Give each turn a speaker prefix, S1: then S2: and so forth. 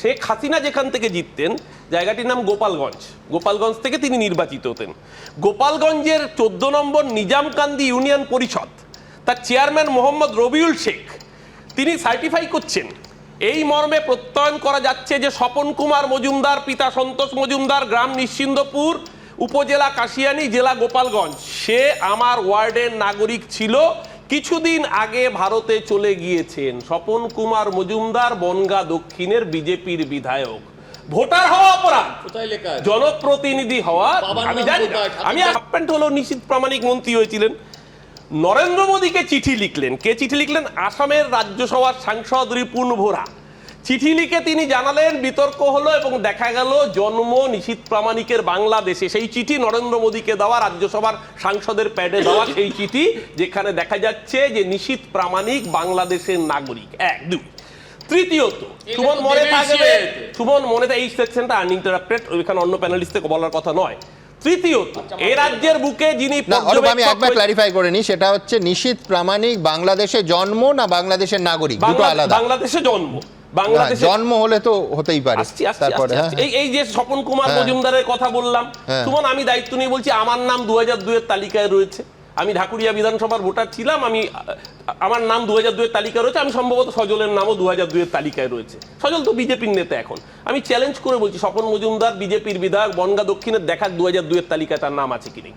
S1: শেখ হাসিনা যেখান থেকে জিততেন, জায়গাটির নাম গোপালগঞ্জ। গোপালগঞ্জ থেকে তিনি নির্বাচিত হতেন। গোপালগঞ্জের চোদ্দ নম্বর নিজামকান্দি ইউনিয়ন পরিষদ, তার চেয়ারম্যান মোহাম্মদ রবিউল শেখ, তিনি সার্টিফাই করছেন, এই মর্মে প্রত্যয়ন করা যাচ্ছে যে স্বপন কুমার মজুমদার, পিতা সন্তোষ মজুমদার, গ্রাম নিশ্চিন্দপুর, উপজেলা কাশিয়ানী, জেলা গোপালগঞ্জ। সে আমার ওয়ার্ডের নাগরিক ছিল কিছুদিন আগে ভারতে চলে গিয়েছেন স্বপন কুমার মজুমদার বনগা দক্ষিণের বিজেপির বিধায়ক। ভোটার হওয়া অপরাধ? জনপ্রতিনিধি হওয়া আমি জানি? আমি হাফপ্যান্ট হলো নিশ্চিত প্রামাণিক মন্ত্রী হয়েছিলেন। নরেন্দ্র মোদীকে চিঠি লিখলেন। কে চিঠি লিখলেন? আসামের রাজ্যসভার সাংসদ রিপুন ভোরা। চিঠি লিখে তিনি জানালেন বিতর্ক হলো এবং দেখা গেল জন্ম নিশীত প্রামাণিকের বাংলাদেশে। সেই চিঠি নরেন্দ্র মোদীকে দেওয়া রাজ্যসভার সাংসদের প্যাডে দেওয়া সেই চিঠি যেখানে দেখা যাচ্ছে যে নিশীত প্রামাণিক বাংলাদেশের নাগরিক। এক দুই তৃতীয়ত সুমন মনে থাকবে। সুমন মনে এই সেকশনটা আনইন্টারাপ্টেড ওইখানে অন্য প্যানেলিস্টকে বলার কথা নয়। তৃতীয়ত এ রাজ্যের বুকে যিনি
S2: না আমি একবার ক্লারিফাই করে নিই সেটা হচ্ছে নিশীত প্রামাণিক বাংলাদেশে জন্ম না বাংলাদেশের নাগরিক? দুটো
S1: বাংলা-
S2: আলাদা।
S1: বাংলাদেশে জন্ম। বাংলাদেশে
S2: জন্ম হলে তো হতেই পারে তারপরে হ্যাঁ।
S1: এই এই যে স্বপন কুমার
S2: হ্যাঁ।
S1: মজুমদারের কথা বললাম
S2: হ্যাঁ।
S1: সুমন আমি দায়িত্ব নিয়ে বলছি আমার নাম দু হাজার দুয়ের তালিকায় রয়েছে আমি ঢাকুরিয়া বিধানসভার ভোটার ছিলাম আমি আমার নাম দু হাজার দুয়ের তালিকায় রয়েছে আমি সম্ভবত সজলের নামও দু হাজার দুয়ের তালিকায় রয়েছে সজল তো বিজেপির নেতা এখন আমি চ্যালেঞ্জ করে বলছি স্বপন মজুমদার বিজেপির বিধায়ক বনগা দক্ষিণের দেখার দু হাজার দুয়ের তালিকায় তার নাম আছে কি নেই